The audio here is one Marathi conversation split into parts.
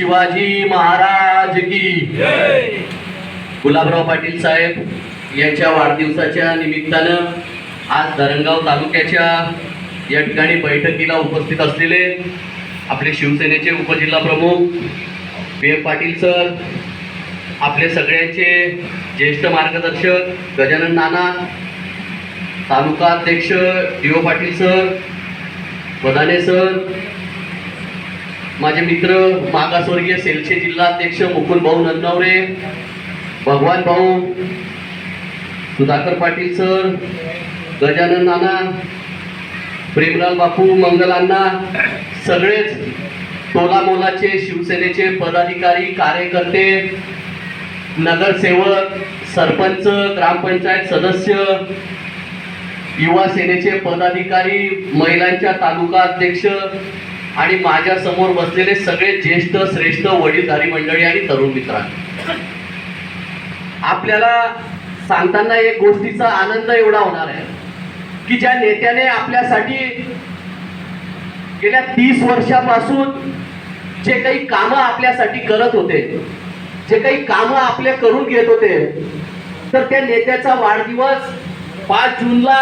शिवाजी महाराज की. गुलाबराव पाटील साहेब यांच्या वाढदिवसाच्या निमित्तानं आज धरणगाव तालुक्याच्या या ठिकाणी बैठकीला उपस्थित असलेले आपले शिवसेनेचे उपजिल्हा प्रमुख बी एम पाटील सर आपले सगळ्यांचे ज्येष्ठ मार्गदर्शक गजानन नाना तालुका अध्यक्ष D O Patil sir Badane sir माझे मित्र मागासवर्गीय सेलचे जिल्हाध्यक्ष मुकुल भाऊ नन्नवरे भगवान भाऊ सुधाकर पाटील सर गजानन नाना प्रेमलाल बापू मंगलांना सगळेच टोलामोलाचे शिवसेनेचे पदाधिकारी कार्यकर्ते नगरसेवक सरपंच ग्रामपंचायत सदस्य युवा सेनेचे पदाधिकारी महिलांच्या तालुका अध्यक्ष आणि माझ्यासमोर बसलेले सगळे ज्येष्ठ श्रेष्ठ वडीलधारी मंडळी आणि तरुण मित्रांनो. आपल्याला सांगताना एक गोष्टीचा आनंद एवढा होणार आहे की ज्या नेत्याने आपल्यासाठी गेल्या तीस वर्षापासून जे काही कामं आपल्यासाठी करत होते जे काही कामं आपले करून घेत होते तर त्या नेत्याचा वाढदिवस पाच जूनला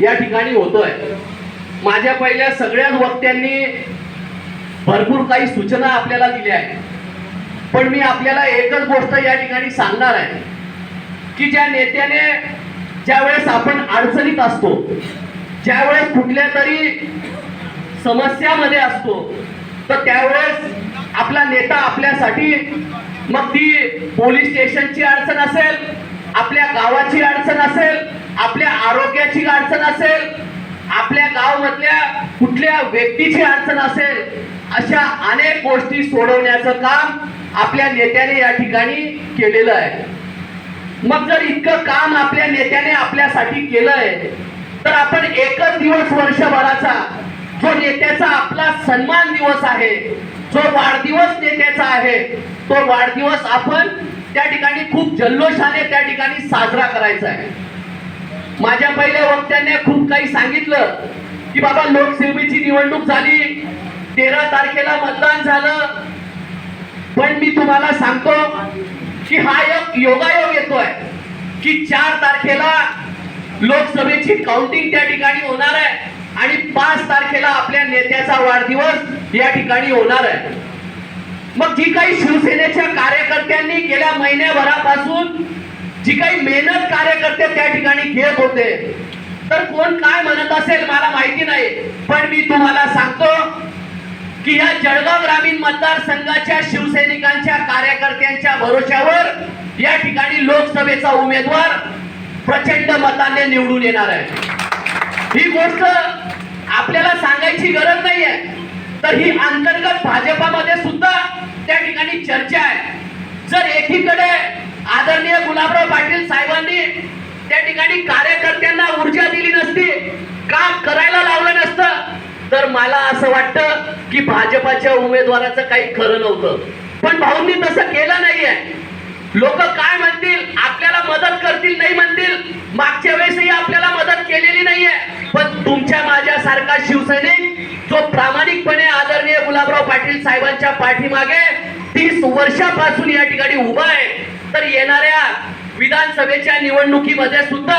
या ठिकाणी होतोय. माझ्या पहिल्या सगळ्याच वक्त्यांनी भरपूर काही सूचना आपल्याला दिल्या आहेत. पण मी आपल्याला एकच गोष्ट या ठिकाणी सांगणार आहे की ज्या नेत्याने ज्या वेळेस आपण अडचणीत असतो ज्या वेळेस कुठल्या तरी समस्यामध्ये असतो तर त्यावेळेस आपला नेता आपल्यासाठी मग ती पोलीस स्टेशनची अडचण असेल आपल्या गावाची अडचण असेल आपल्या आरोग्याची अडचण असेल आपल्या गावामधल्या कुठल्या व्यक्तीची अडचण असेल अशा अनेक गोष्टी सोडवण्याचं काम आपल्या नेत्याने या ठिकाणी केलेलं आहे. मग जर इतकं काम आपल्या नेत्याने आपल्यासाठी केलंय तर आपण एकच दिवस वर्षभराचा जो नेत्याचा आपला सन्मान दिवस आहे जो वाढदिवस नेत्याचा आहे तो वाढदिवस आपण त्या ठिकाणी खूप जल्लोषाने त्या ठिकाणी साजरा करायचा आहे. माझ्या पहिल्या वक्त्याने खूप काही सांगितलं की बाबा लोकसेवेची निवडणूक झाली तेरा तारखेला मतदान झालं. पण मी तुम्हाला सांगतो की हा एक योगायोग येतोय की चार तारखेला लोकसभेची काउंटिंग त्या ठिकाणी होणार आहे आणि पाच तारखेला आपल्या नेत्याचा वाढदिवस या ठिकाणी होणार आहे. मग जी काही शिवसेनेच्या कार्यकर्त्यांनी गेल्या महिन्याभरापासून जी काही मेहनत कार्यकर्ते त्या ठिकाणी घेत होते. तर कोण काय म्हणत असेल मला माहिती नाही पण मी तुम्हाला सांगतो की या जळगाव ग्रामीण मतदारसंघाच्या शिवसैनिकांच्या कार्यकर्त्यांच्या भरोश्यावर या ठिकाणी लोकसभेचा उमेदवार प्रचंड मताने निवडून येणार आहे. ही गोष्ट आपल्याला सांगायची गरज नाहीये. तर ही अंतर्गत भाजपामध्ये सुद्धा त्या ठिकाणी चर्चा आहे. जर एकीकडे आदरणीय गुलाबराव पाटील साहेबांनी त्या ठिकाणी कार्यकर्त्यांना ऊर्जा दिली नसती काम करायला लावलं नसतं. तर मला असं वाटतं की भाजपाच्या उमेदवाराचं काही खरं नव्हतं. पण भाऊंनी तसं केलं नाहीये. लोक काय म्हणतील आपल्याला मदत करतील नाही म्हणतील मागच्या वेळेसही आपल्याला मदत केलेली नाहीये. पण तुमच्या माझ्यासारखा शिवसैनिक जो प्रामाणिकपणे आदरणीय गुलाबराव पाटील साहेबांच्या पाठीमागे तीस वर्षापासून या ठिकाणी उभा आहे तर येणाऱ्या विधानसभेच्या निवडणुकीमध्ये सुद्धा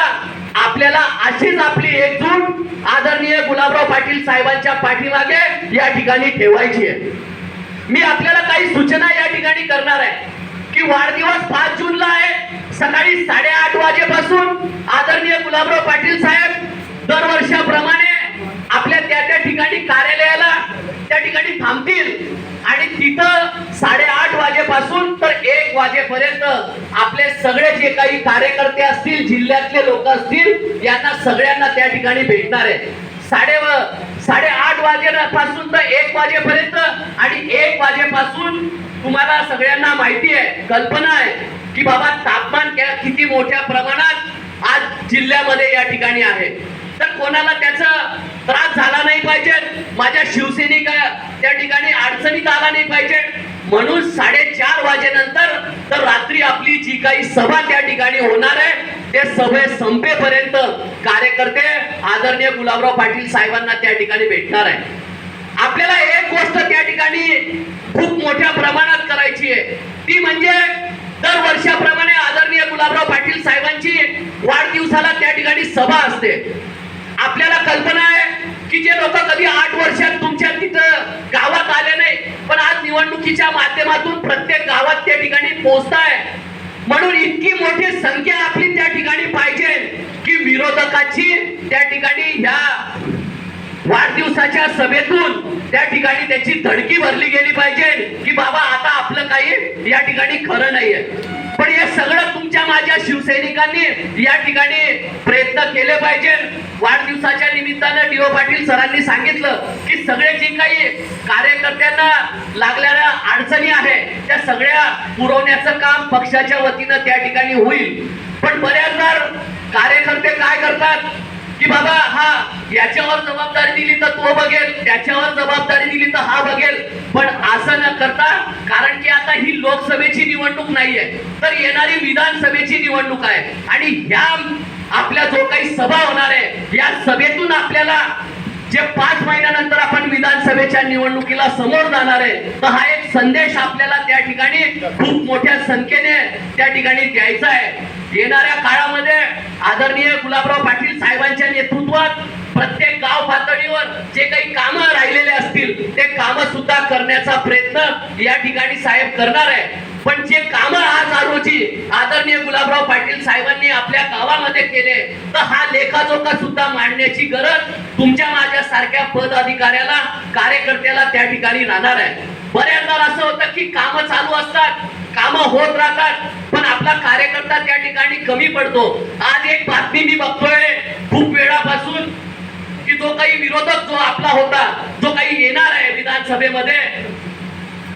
आपल्याला अशीच आपली एकजूट आदरणीय गुलाबराव पाटील साहेबांच्या पाठीमागे या ठिकाणी ठेवायची आहे. मी आपल्याला काही सूचना या ठिकाणी करणार आहे की वाढदिवस पाच जूनला आहे. सकाळी साडेआठ वाजेपासून आदरणीय गुलाबराव पाटील साहेब दरवर्षाप्रमाणे आपल्या त्या त्या ठिकाणी कार्यालयाला त्या ठिकाणी थांबतील आणि तिथं साडेआठ पासून तर एक वाजेपर्यंत आपले सगळे जे काही कार्यकर्ते असतील जिल्ह्यातले लोक असतील यांना सगळ्यांना त्या ठिकाणी भेटणार आहे. साडे साडेआठ वाजेपासून तर एक वाजेपर्यंत आणि एक वाजेपासून तुम्हाला सगळ्यांना माहिती आहे कल्पना आहे की बाबा तापमान किती मोठ्या प्रमाणात आज जिल्ह्यामध्ये या ठिकाणी आहे. तर कोणाला त्याचा त्रास झाला नाही पाहिजे माझ्या शिवसैनिका त्या ठिकाणी अडचणीत आला नाही पाहिजे म्हणून साडेचार वाजेनंतर तर रात्री आपली जी काही सभा त्या ठिकाणी होणार आहे ते सभे संपेपर्यंत कार्यकर्ते आदरणीय गुलाबराव पाटील साहेबांना त्या ठिकाणी भेटणार आहे. आपल्याला एक गोष्ट त्या ठिकाणी खूप मोठ्या प्रमाणात करायची आहे. ती म्हणजे दर वर्षाप्रमाणे आदरणीय गुलाबराव पाटील साहेबांची वाढदिवसाला त्या ठिकाणी सभा असते. आपल्याला कल्पना आहे की जे लोक कधी आठ वर्षात तुमच्या तिथं गावात आले नाही पण आज निवडणुकीच्या माध्यमातून प्रत्येक गावात त्या ठिकाणी पोहोचताय. म्हणून इतकी मोठी संख्या आपली त्या ठिकाणी पाहिजे की विरोधकाची त्या ठिकाणी ह्या वाढदिवसाच्या सभेतून त्या ठिकाणी त्याची धडकी भरली गेली पाहिजे की बाबा आता आपलं काही या ठिकाणी खरं नाहीये. पण हे सगळं तुमच्या माझ्या शिवसैनिकांनी या ठिकाणी प्रयत्न केले पाहिजे. वाढदिवसाच्या निमित्तानं डीओ पाटील सरांनी सांगितलं की सगळे जे काही कार्यकर्त्यांना लागलेल्या अडचणी आहे त्या सगळ्या पुरवण्याचं काम पक्षाच्या वतीनं त्या ठिकाणी होईल. पण बऱ्याचदा कार्यकर्ते काय करतात? की बाबा हा याच्यावर जबाबदारी दिली तर तो बघेल त्याच्यावर जबाबदारी दिली तर हा बघेल. पण असं न करता कारण की आता ही लोकसभेची निवडणूक नाहीये तर येणारी विधानसभेची निवडणूक आहे. आणि ह्या आपल्या जो काही सभा होणार आहे या सभेतून आपल्याला जे पाच महिन्यानंतर आपण विधानसभेच्या निवडणुकीला समोर जाणार आहे तर हा एक संदेश आपल्याला त्या ठिकाणी खूप मोठ्या संख्येने त्या ठिकाणी द्यायचा आहे. येणाऱ्या काळामध्ये आदरणीय गुलाबराव पाटील साहेबांच्या नेतृत्वात प्रत्येक गाव पातळीवर जे काही कामं राहिलेले असतील ते कामं सुद्धा करण्याचा प्रयत्न या ठिकाणी साहेब करणार आहे पण जे काम आज आरोजी आदरणीय गुलाबराव पाटील साहेबांनी आपल्या गावामध्ये केले तर हा लेखाजोखा सुद्धा मांडण्याची गरज तुमच्या माझ्या सारख्या पद अधिकाऱ्याला कार्यकर्त्याला त्या ठिकाणी राहणार आहे. बऱ्याचदा असं होतं की कामं चालू असतात कामं होत राहतात पण आपला कार्यकर्ता त्या ठिकाणी कमी पडतो. आज एक बातमी मी बघतोय खूप वेळापासून की जो काही विरोधक जो आपला होता जो काही येणार आहे विधानसभेमध्ये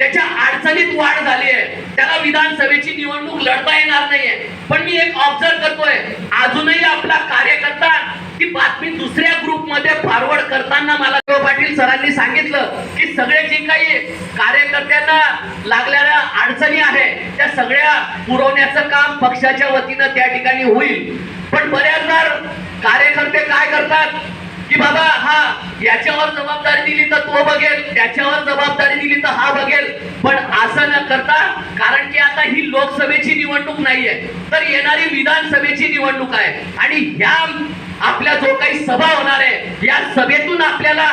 त्याच्या अडचणीत वाढ झाली आहे त्याला विधानसभेची निवडणूक लढता येणार नाहीये. पण मी एक ऑब्झर्व करतोय अजूनही आपला कार्यकर्ता ती बातमी दुसऱ्या ग्रुपमध्ये फॉरवर्ड करताना मला पाटील सरांनी सांगितलं की सगळे जे काही कार्यकर्त्यांना लागलेल्या अडचणी आहे त्या सगळ्या पुरवण्याचं काम पक्षाच्या वतीनं त्या ठिकाणी होईल. पण बऱ्याचदा कार्यकर्ते काय करतात की बाबा हा याच्यावर जबाबदारी दिली तर तो बघेल त्याच्यावर जबाबदारी दिली तर हा बघेल. पण असं न करता कारण की आता ही लोकसभेची निवडणूक नाहीये तर येणारी विधानसभेची निवडणूक आहे. आणि ह्या आपल्या जो काही सभा होणार आहे या सभेतून आपल्याला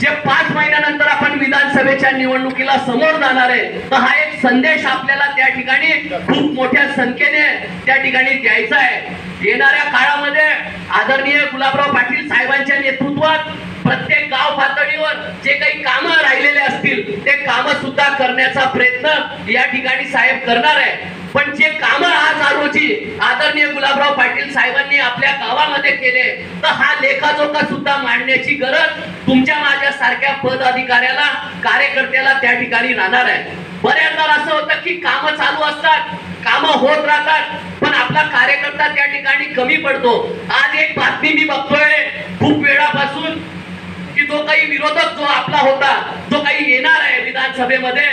जे पाच महिन्यानंतर आपण विधानसभेच्या निवडणुकीला समोर जाणार आहे तर हा एक संदेश आपल्याला त्या ठिकाणी खूप मोठ्या संख्येने त्या ठिकाणी द्यायचा आहे. येणाऱ्या काळामध्ये आदरणीय गुलाबराव पाटील साहेबांच्या नेतृत्वात प्रत्येक गाव पातळीवर जे काही कामं राहिलेले असतील ते कामं सुद्धा करण्याचा प्रयत्न या ठिकाणी साहेब करणार आहे पण जे काम आज रोजी आदरणीय गुलाबराव पाटील साहेबांनी आपल्या गावामध्ये केले तर हा लेखाजोखा सुद्धा मांडण्याची गरज तुमच्या माझ्या सारख्या पद अधिकाऱ्याला कार्यकर्त्याला त्या ठिकाणी राहणार आहे. बऱ्याचदा असं होतं की काम चालू असतात काम होत राहतात पण आपला कार्यकर्ता त्या ठिकाणी कमी पडतो. आज एक बातमी मी बघतोय खूप वेळापासून की जो काही विरोधक जो आपला होता जो काही येणार आहे विधानसभेमध्ये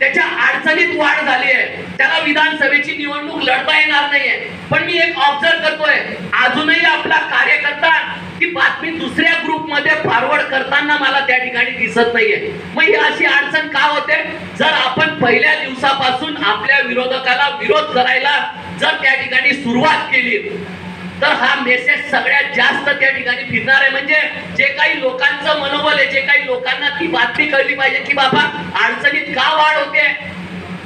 त्याच्या अडचणीत वाढ झाली आहे. त्याला विधानसभेची निवडणूक लढता येणार नाहीये. पण मी एक ऑब्झर्व करतोय अजूनही आपला कार्यकर्ता ती बातमी दुसऱ्या ग्रुपमध्ये फॉरवर्ड करताना मला त्या ठिकाणी दिसत नाहीये. मग ही अशी अडचण का होते? जर आपण पहिल्या दिवसापासून आपल्या विरोधकाला विरोध करायला जर त्या ठिकाणी सुरुवात केली तर हा मेसेज सगळ्यात जास्त त्या ठिकाणी फिरणार आहे. म्हणजे जे काही लोकांचं मनोबल आहे जे काही लोकांना ती बातमी कळली पाहिजे की बाबा अडचणीत का वाढ होते?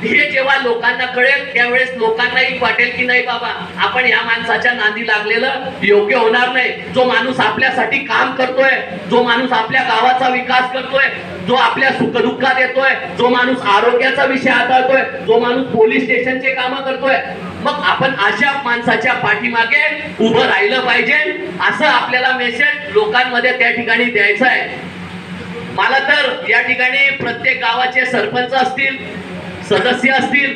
हे जेव्हा लोकांना कळेल त्यावेळेस लोकांनाही वाटेल की नाही बाबा आपण या माणसाच्या नांदी लागलेलं योग्य होणार नाही. जो माणूस आपल्यासाठी काम करतोय जो माणूस आपल्या गावाचा विकास करतोय जो आपल्या सुखदुःखात येतोय जो माणूस आरोग्याचा विषय हाताळतोय जो माणूस पोलीस स्टेशनचे काम करतोय मग आपण अशा माणसाच्या पाठीमागे उभं राहिलं पाहिजे. असं आपल्याला मेसेज लोकांमध्ये त्या ठिकाणी द्यायचा आहे. मला तर या ठिकाणी प्रत्येक गावाचे सरपंच असतील सदस्य असतील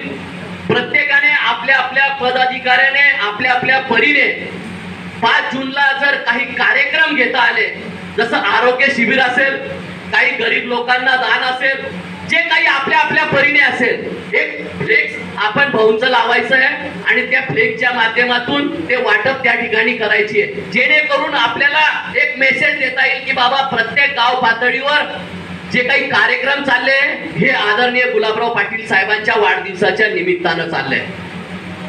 प्रत्येकाने आपल्या आपल्या पदाधिकाऱ्याने आपल्या आपल्या परीने पाच जूनला जर काही कार्यक्रम घेता आले जसं आरोग्य शिबिर असेल काही गरीब लोकांना दान असेल जे काही आपल्या आपल्या परीने असेल एक फ्लेक्स आपण भाऊंचं लावायचं आहे आणि त्या फ्लेक्सच्या माध्यमातून ते वाटप त्या ठिकाणी करायची आहे. जेणेकरून आपल्याला एक मेसेज देता येईल की बाबा प्रत्येक गाव पातळीवर जे काही कार्यक्रम चालले हे आदरणीय गुलाबराव पाटील साहेबांच्या वाढदिवसाच्या निमित्तानं चाललंय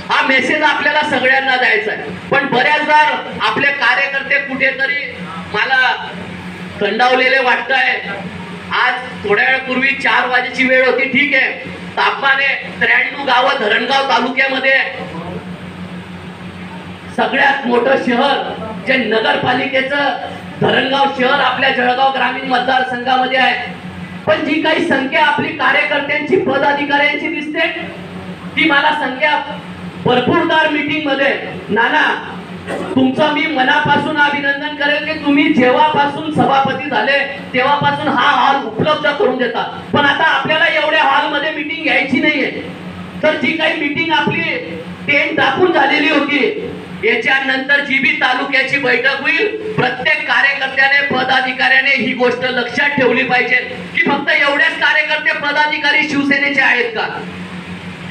हा मेसेज आपल्याला सगळ्यांना द्यायचा आहे. पण बऱ्याचदा आपले कार्यकर्ते कुठेतरी मला थंडावलेले वाटत आहे आज थोड्या वेळापूर्वी चार वाजेची वेळ होती ठीक आहे. तापमान आहे त्र्याण्णव गावं धरणगाव तालुक्यामध्ये. सगळ्यात मोठं शहर जे नगरपालिकेचं धरणगाव शहर आपल्या जळगाव ग्रामीण मतदारसंघामध्ये आहे. पण जी काही संख्या आपली कार्यकर्त्यांची पदाधिकाऱ्यांची दिसते ती मला संख्या भरपूरदार मीटिंगमध्ये नाना तुमचं मी मनापासून अभिनंदन करेल की तुम्ही जेव्हापासून सभापती झाले तेव्हापासून हा हॉल उपलब्ध करून देतात पण आता आपल्याला एवढ्या हॉलमध्ये मीटिंग घ्यायची नाहीये. तर जी काही मीटिंग आपली टेंट दाखवून झालेली होती याच्यानंतर जी बी तालुक्याची बैठक होईल. प्रत्येक कार्यकर्त्याने पदाधिकाऱ्याने ही गोष्ट लक्षात ठेवली पाहिजे. की फक्त एवढेच कार्यकर्ते पदाधिकारी शिवसेनेचे आहेत का?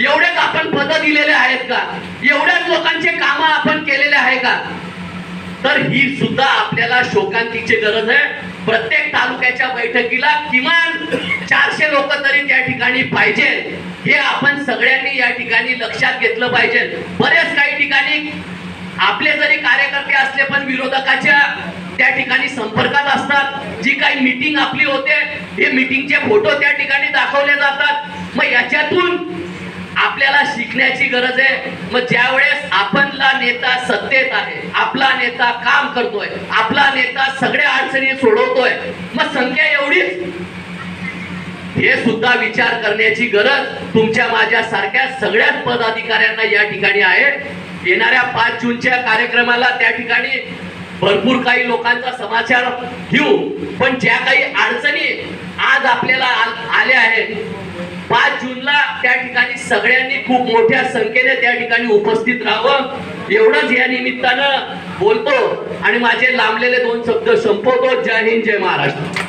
एवढेच आपण पद दिलेले आहेत का? एवढ्याच लोकांचे काम आपण केलेले आहे का? तर ही सुद्धा आपल्याला शोकांतीची गरज आहे. प्रत्येक तालुक्याच्या बैठकीला किमान चारशे लोक तरी त्या ठिकाणी पाहिजे. हे आपण सगळ्यांनी या ठिकाणी लक्षात घेतलं पाहिजे. बरेच काही ठिकाणी आपले जरी कार्यकर्ते असले पण विरोधकाच्या त्या ठिकाणी संपर्कात असतात. जी काही मीटिंग आपली होते हे मीटिंगचे फोटो त्या ठिकाणी दाखवले जातात. मग याच्यातून आपल्याला शिकण्याची गरज आहे. मग ज्यावेळेस आपणला नेता सत्तेत आहे आपला नेता काम करतोय आपला नेता सगळ्या अडचणी सोडवतोय मग संख्या एवढीच. हे सुद्धा विचार करण्याची गरज तुमच्या माझ्या सारख्या सगळ्याच पदाधिकाऱ्यांना या ठिकाणी आहे. येणाऱ्या पाच जूनच्या कार्यक्रमाला त्या ठिकाणी भरपूर काही लोकांचा समाचार घेऊ. पण ज्या काही अडचणी आज आपल्याला आल्या आहेत पाच जूनला त्या ठिकाणी सगळ्यांनी खूप मोठ्या संख्येने त्या ठिकाणी उपस्थित राहावं. एवढंच या निमित्तानं बोलतो. आणि माझे लांबलेले दोन शब्द संपवतो. जय हिंद जय महाराष्ट्र.